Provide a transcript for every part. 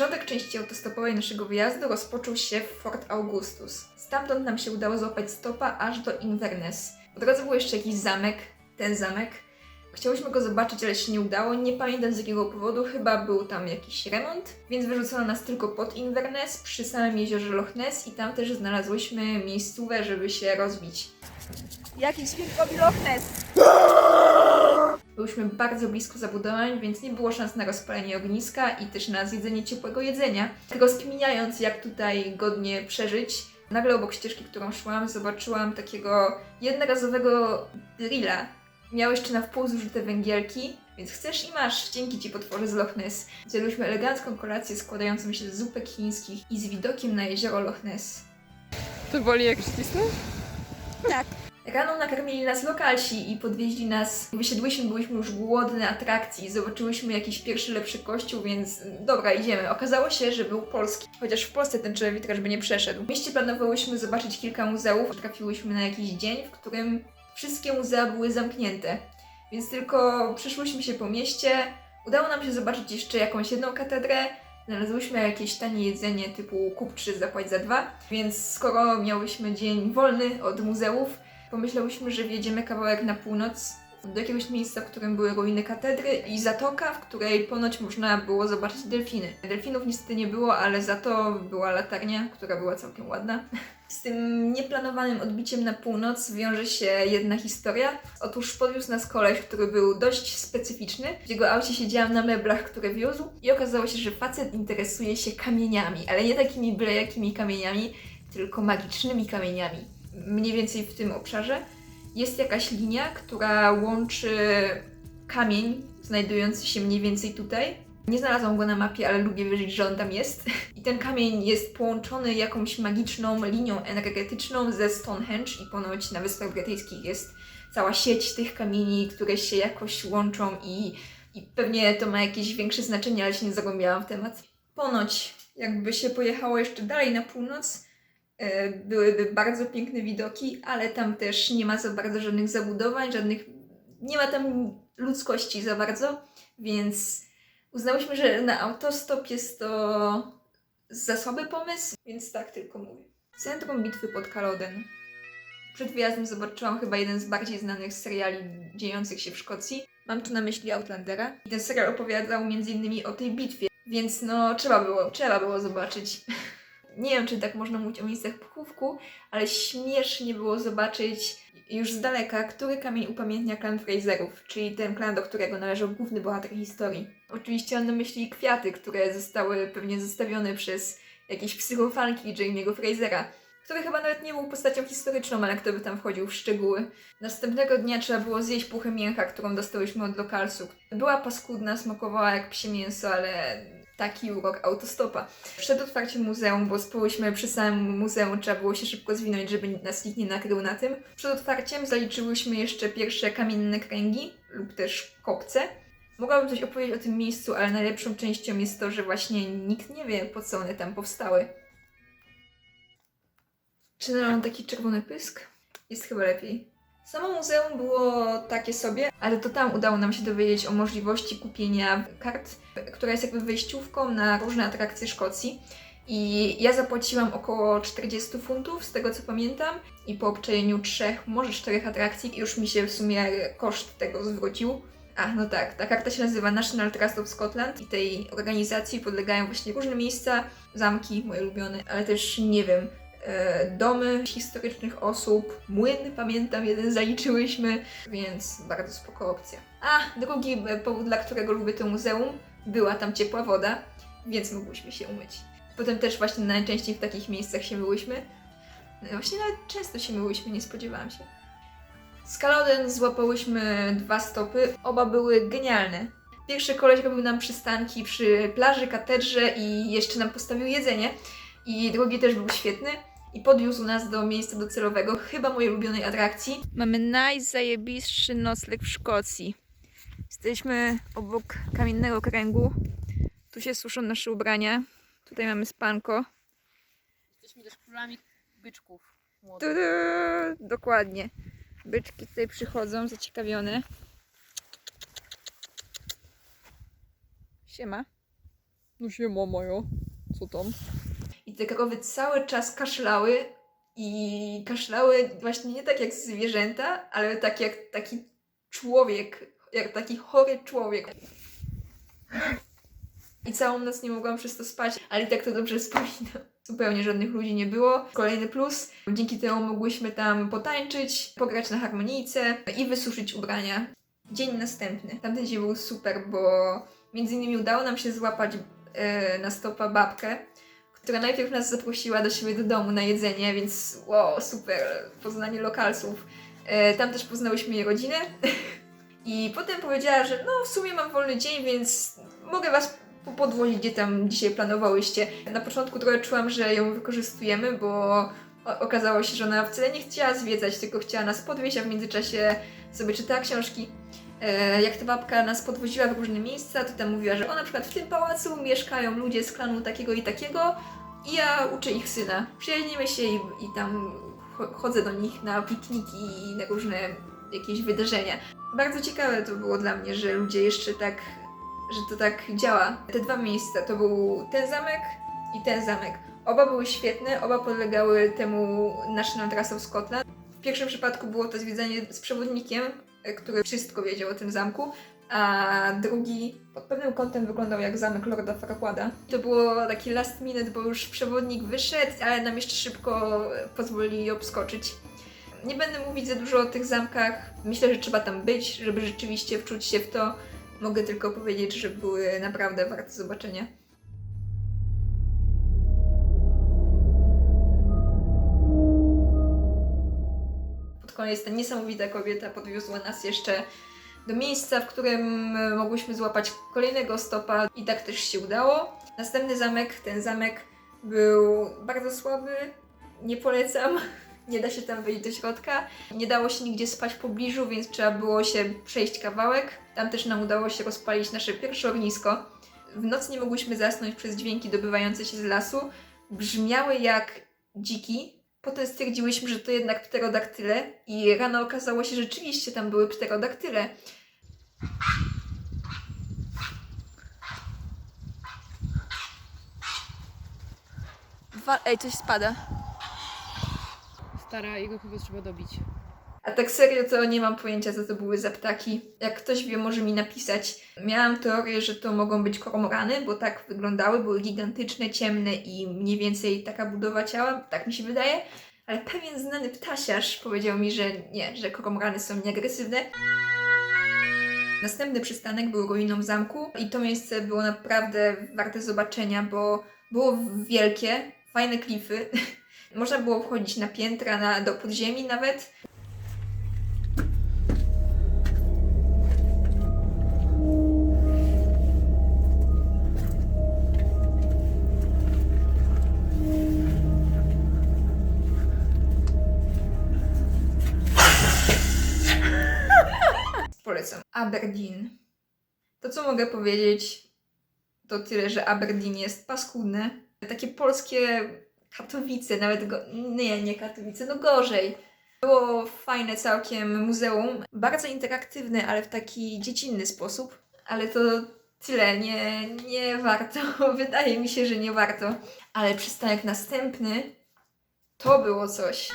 Początek części autostopowej naszego wyjazdu rozpoczął się w Fort Augustus. Stamtąd nam się udało złapać stopa aż do Inverness. Po drodze był jeszcze jakiś zamek, ten zamek. Chciałyśmy go zobaczyć, ale się nie udało. Nie pamiętam z jakiego powodu, chyba był tam jakiś remont, więc wyrzucono nas tylko pod Inverness, przy samym jeziorze Loch Ness i tam też znalazłyśmy miejscówę, żeby się rozbić. Jaki świt robi Loch Ness? Byłyśmy bardzo blisko zabudowań, więc nie było szans na rozpalenie ogniska i też na zjedzenie ciepłego jedzenia. Rozkminiając, jak tutaj godnie przeżyć, nagle obok ścieżki, którą szłam, zobaczyłam takiego jednorazowego grilla. Miał jeszcze na wpół zużyte węgielki, więc chcesz i masz, dzięki Ci potworze z Loch Ness. Zjadłyśmy elegancką kolację składającą się z zupek chińskich i z widokiem na jezioro Loch Ness. To boli jak ścisnął? Rano nakarmili nas lokalsi i podwieźli nas. Wysiedłyśmy, byliśmy już głodne atrakcji. Zobaczyłyśmy jakiś pierwszy lepszy kościół, więc dobra, idziemy. Okazało się, że był polski. Chociaż w Polsce ten człowiek by nie przeszedł. W mieście planowałyśmy zobaczyć kilka muzeów. Trafiłyśmy na jakiś dzień, w którym wszystkie muzea były zamknięte. Więc tylko przeszłyśmy się po mieście. Udało nam się zobaczyć jeszcze jakąś jedną katedrę. Znalazłyśmy jakieś tanie jedzenie typu kup 3, zapłać za dwa. Więc skoro miałyśmy dzień wolny od muzeów, Pomyślałyśmy, że wjedziemy kawałek na północ do jakiegoś miejsca, w którym były ruiny katedry i zatoka, w której ponoć można było zobaczyć delfiny. Delfinów niestety nie było, ale za to była latarnia, która była całkiem ładna. Z tym nieplanowanym odbiciem na północ wiąże się jedna historia. Otóż podwiózł nas koleś, który był dość specyficzny. W jego aucie siedziałam na meblach, które wiózł i okazało się, że facet interesuje się kamieniami, ale nie takimi byle jakimi kamieniami, tylko magicznymi kamieniami mniej więcej w tym obszarze, jest jakaś linia, która łączy kamień znajdujący się mniej więcej tutaj. Nie znalazłam go na mapie, ale lubię wierzyć, że on tam jest. I ten kamień jest połączony jakąś magiczną linią energetyczną ze Stonehenge i ponoć na Wyspach Brytyjskich jest cała sieć tych kamieni, które się jakoś łączą i, i pewnie to ma jakieś większe znaczenie, ale się nie zagłębiałam w temat. Ponoć, jakby się pojechało jeszcze dalej na północ, byłyby bardzo piękne widoki, ale tam też nie ma za bardzo żadnych zabudowań, żadnych. Nie ma tam ludzkości za bardzo, więc uznałyśmy, że na autostop jest to za słaby pomysł, więc tak tylko mówię. Centrum bitwy pod Kaloden. Przed wyjazdem zobaczyłam chyba jeden z bardziej znanych seriali dziejących się w Szkocji. Mam tu na myśli Outlandera. I ten serial opowiadał m.in. o tej bitwie, więc no trzeba było, trzeba było zobaczyć. Nie wiem, czy tak można mówić o miejscach pochówku, ale śmiesznie było zobaczyć już z daleka, który kamień upamiętnia klan Fraserów, czyli ten klan, do którego należał główny bohater historii. Oczywiście mam na myśli kwiaty, które zostały pewnie zostawione przez jakieś psychofanki Jamie'ego Frasera, który chyba nawet nie był postacią historyczną, ale kto by tam wchodził w szczegóły. Następnego dnia trzeba było zjeść puchę mięcha, którą dostałyśmy od lokalsu. Była paskudna, smakowała jak psie mięso, ale taki urok autostopa. Przed otwarciem muzeum, bo spłyłyśmy przy samym muzeum, trzeba było się szybko zwinąć, żeby nas nikt nie nakrył na tym. Przed otwarciem zaliczyłyśmy jeszcze pierwsze kamienne kręgi lub też kopce. Mogłabym coś opowiedzieć o tym miejscu, ale najlepszą częścią jest to, że właśnie nikt nie wie, po co one tam powstały. Czy mam taki czerwony pysk? Jest chyba lepiej. Samo muzeum było takie sobie, ale to tam udało nam się dowiedzieć o możliwości kupienia kart, która jest jakby wejściówką na różne atrakcje Szkocji. I ja zapłaciłam około 40 funtów, z tego co pamiętam, i po obczajeniu trzech, może czterech atrakcji, już mi się w sumie koszt tego zwrócił. A, no tak, ta karta się nazywa National Trust of Scotland i tej organizacji podlegają właśnie różne miejsca, zamki, moje ulubione, ale też nie wiem, domy historycznych osób, młyn, pamiętam, jeden zaliczyłyśmy, więc bardzo spoko opcja. A, drugi e, powód, dla którego lubię to muzeum, była tam ciepła woda, więc mogłyśmy się umyć. Potem też właśnie najczęściej w takich miejscach się myłyśmy. No, Właśnie nawet często się myłyśmy, nie spodziewałam się. Z Kaloden złapałyśmy dwa stopy, oba były genialne. Pierwszy koleś robił nam przystanki przy plaży, katedrze i jeszcze nam postawił jedzenie. I drugi też był świetny i podwiózł nas do miejsca docelowego, chyba mojej ulubionej atrakcji. Mamy najzajebistszy nocleg w Szkocji. Jesteśmy obok kamiennego kręgu. Tu się suszą nasze ubrania. Tutaj mamy spanko. Jesteśmy też królami byczków. Tu, Młodych. tu, dokładnie. Byczki tutaj przychodzą, zaciekawione. Siema. No się mamajo. Co tam? Te krowy cały czas kaszlały i kaszlały właśnie nie tak jak zwierzęta, ale tak jak taki człowiek, jak taki chory człowiek. I całą noc nie mogłam przez to spać, ale i tak to dobrze wspominam. Zupełnie żadnych ludzi nie było. Kolejny plus, dzięki temu mogłyśmy tam potańczyć, pograć na harmonijce i wysuszyć ubrania. Dzień następny. Tamten dzień był super, bo między innymi udało nam się złapać e, na stopa babkę, która najpierw nas zaprosiła do siebie do domu na jedzenie, więc wow, super, poznanie lokalsów. E, tam też poznałyśmy jej rodzinę. I potem powiedziała, że no w sumie mam wolny dzień, więc mogę was po- podwozić, gdzie tam dzisiaj planowałyście. Na początku trochę czułam, że ją wykorzystujemy, bo okazało się, że ona wcale nie chciała zwiedzać, tylko chciała nas podwieźć, a w międzyczasie sobie czytała książki. E, Jak ta babka nas podwoziła w różne miejsca, to tam mówiła, że o na przykład w tym pałacu mieszkają ludzie z klanu takiego i takiego i ja uczę ich syna. Przyjaźnimy się i, i tam cho- chodzę do nich na pikniki i na różne jakieś wydarzenia. Bardzo ciekawe to było dla mnie, że ludzie jeszcze tak, że to tak działa. Te dwa miejsca to był ten zamek i ten zamek. Oba były świetne, oba podlegały temu National Trust of Scotland. W pierwszym przypadku było to zwiedzanie z przewodnikiem, e, który wszystko wiedział o tym zamku, a drugi pod pewnym kątem wyglądał jak zamek Lorda Farquada. To było taki last minute, bo już przewodnik wyszedł, ale nam jeszcze szybko pozwolili obskoczyć. Nie będę mówić za dużo o tych zamkach. Myślę, że trzeba tam być, żeby rzeczywiście wczuć się w to. Mogę tylko powiedzieć, że były naprawdę warte zobaczenia. Pod koniec ta niesamowita kobieta podwiozła nas jeszcze do miejsca, w którym e, mogłyśmy złapać kolejnego stopa i tak też się udało. Następny zamek, ten zamek był bardzo słaby, nie polecam. Nie da się tam wejść do środka. Nie dało się nigdzie spać w pobliżu, więc trzeba było się przejść kawałek. Tam też nam udało się rozpalić nasze pierwsze ognisko. W nocy nie mogłyśmy zasnąć przez dźwięki dobywające się z lasu. Brzmiały jak dziki. Potem stwierdziłyśmy, że to jednak pterodaktyle i rano okazało się, że rzeczywiście tam były pterodaktyle. Ej, coś spada. Stara, jego chyba trzeba dobić. A tak serio to nie mam pojęcia, co to były za ptaki. Jak ktoś wie, może mi napisać. Miałam teorię, że to mogą być kormorany, bo tak wyglądały, były gigantyczne, ciemne i mniej więcej taka budowa ciała, tak mi się wydaje. Ale pewien znany ptasiarz powiedział mi, że nie, że kormorany są nieagresywne. Następny przystanek był ruiną zamku i to miejsce było naprawdę warte zobaczenia, bo było wielkie, fajne klify. Można było wchodzić na piętra, na, do podziemi nawet. Polecam. Aberdeen. To co mogę powiedzieć, to tyle, że Aberdeen jest paskudne. Takie polskie Katowice, nawet go... Nie, nie Katowice, no gorzej. Było fajne całkiem muzeum, bardzo interaktywne, ale w taki dziecinny sposób. Ale to tyle, nie, nie warto. Wydaje mi się, że nie warto. Ale przystanek następny to było coś.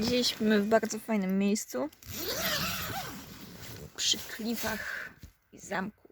Dzieliśmy w bardzo fajnym miejscu. Przy klifach i zamku.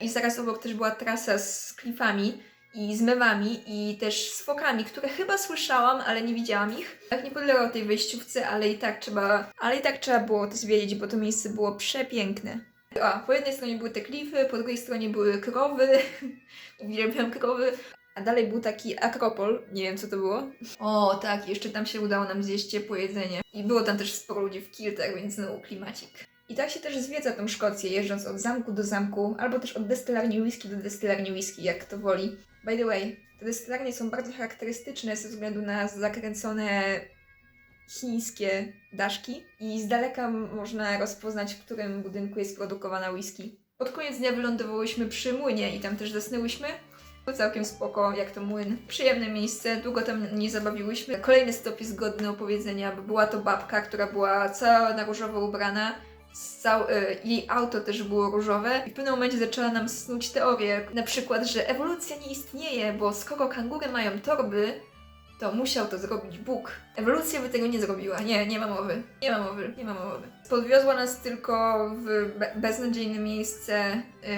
I zaraz obok też była trasa z klifami i z mewami i też z fokami, które chyba słyszałam, ale nie widziałam ich. Tak nie podlegał tej wejściówce, ale i tak trzeba, ale i tak trzeba było to zwiedzić, bo to miejsce było przepiękne. A, po jednej stronie były te klify, po drugiej stronie były krowy. Uwielbiam krowy. A dalej był taki akropol, nie wiem co to było. O, tak, jeszcze tam się udało nam zjeść ciepłe jedzenie. I było tam też sporo ludzi w kiltach, więc znowu klimacik. I tak się też zwiedza tą Szkocję, jeżdżąc od zamku do zamku, albo też od destylarni whisky do destylarni whisky, jak kto woli. By the way, te destylarnie są bardzo charakterystyczne ze względu na zakręcone chińskie daszki i z daleka można rozpoznać, w którym budynku jest produkowana whisky. Pod koniec dnia wylądowałyśmy przy młynie i tam też zasnęłyśmy. Całkiem spoko, jak to młyn. Przyjemne miejsce, długo tam nie zabawiłyśmy. Kolejny stop jest godny opowiedzenia, bo była to babka, która była cała na różowo ubrana, Cał, y, jej auto też było różowe i w pewnym momencie zaczęła nam snuć teorię, na przykład, że ewolucja nie istnieje, bo skoro kangury mają torby, to musiał to zrobić Bóg. Ewolucja by tego nie zrobiła. Nie, nie ma mowy. Nie ma mowy, nie ma mowy. Podwiozła nas tylko w be- beznadziejne miejsce yy,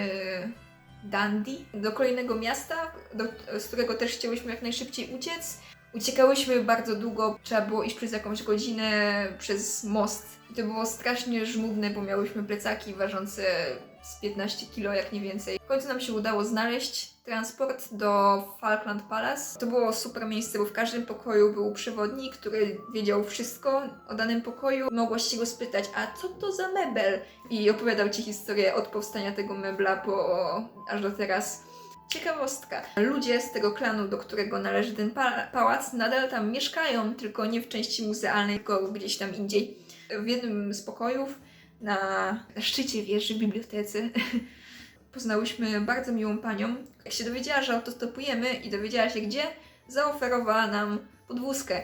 Dundee, do kolejnego miasta, do, z którego też chciałyśmy jak najszybciej uciec. Uciekałyśmy bardzo długo, trzeba było iść przez jakąś godzinę przez most. I to było strasznie żmudne, bo miałyśmy plecaki ważące z 15 kilo, jak nie więcej. W końcu nam się udało znaleźć transport do Falkland Palace. To było super miejsce, bo w każdym pokoju był przewodnik, który wiedział wszystko o danym pokoju. Mogłaś się go spytać, a co to za mebel? I opowiadał ci historię od powstania tego mebla po aż do teraz. Ciekawostka. Ludzie z tego klanu, do którego należy ten pa- pałac, nadal tam mieszkają, tylko nie w części muzealnej, tylko gdzieś tam indziej. W jednym z pokojów na, szczycie wieży, bibliotece, poznałyśmy bardzo miłą panią. Jak się dowiedziała, że autostopujemy i dowiedziała się gdzie, zaoferowała nam podwózkę.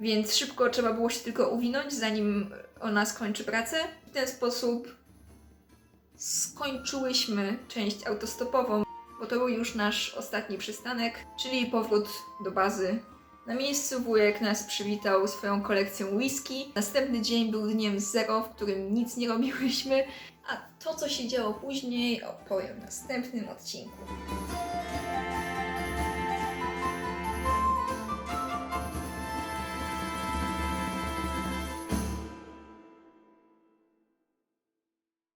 Więc szybko trzeba było się tylko uwinąć, zanim ona skończy pracę. W ten sposób skończyłyśmy część autostopową, bo to był już nasz ostatni przystanek, czyli powrót do bazy. Na miejscu wujek nas przywitał swoją kolekcją whisky. Następny dzień był dniem zero, w którym nic nie robiłyśmy, a to, co się działo później, opowiem w następnym odcinku.